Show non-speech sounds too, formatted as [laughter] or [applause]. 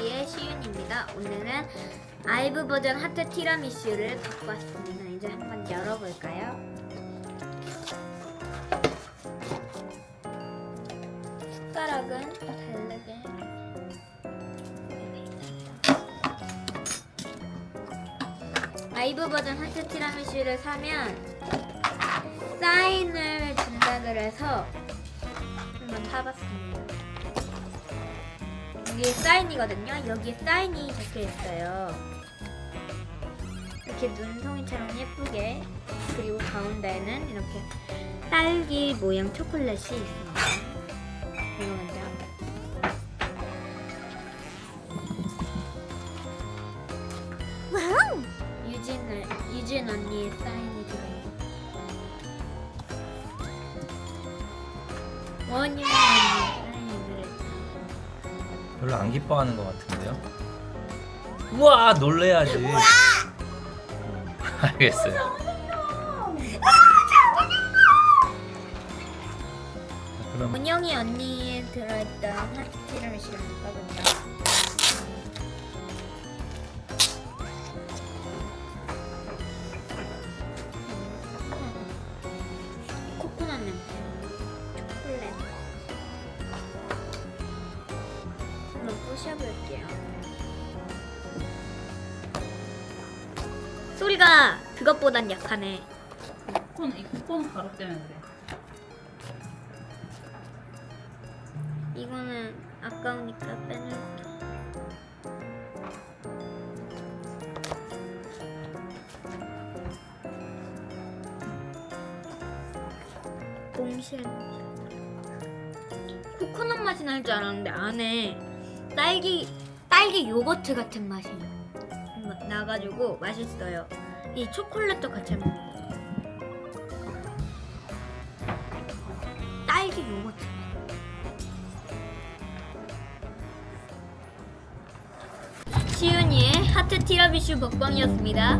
TV의 시윤입니다. 오늘은 아이브 버전 하트 티라미슈를 갖고 왔습니다. 이제 한번 열어볼까요? 숟가락은 다르게 아이브 버전 하트 티라미슈를 사면 사인을 준다 그래서 한번 사봤습니다. 여기에 사인이거든요. 여기에 사인이 적혀 있어요. 이렇게 눈송이처럼 예쁘게 그리고 가운데는 이렇게 딸기 모양 초콜릿이 있습니다. 이거 먼저 와우! 유진을 유진 언니의 사인이 들어있는 원유 별로 안 기뻐하는 것 같은데요? 우와 놀래야지. 음, [laughs] 알겠어요. 그럼 원영이 언니에 들어있던 하트 티라미슈를 먹어본다. 부셔볼게요. 소리가 그것보단 약하네. 코는 이 코는 가루 때문에 그래. 이거는 아까우니까 빼놓을게. 봉실 코코넛 맛이 날 줄 알았는데 안에 딸기 딸기 요거트 같은 맛이 나- 나가지고 맛있어요. 이 초콜릿도 같이 먹어요. 딸기 요거트. 시윤이의 하트 티라미슈 먹방이었습니다.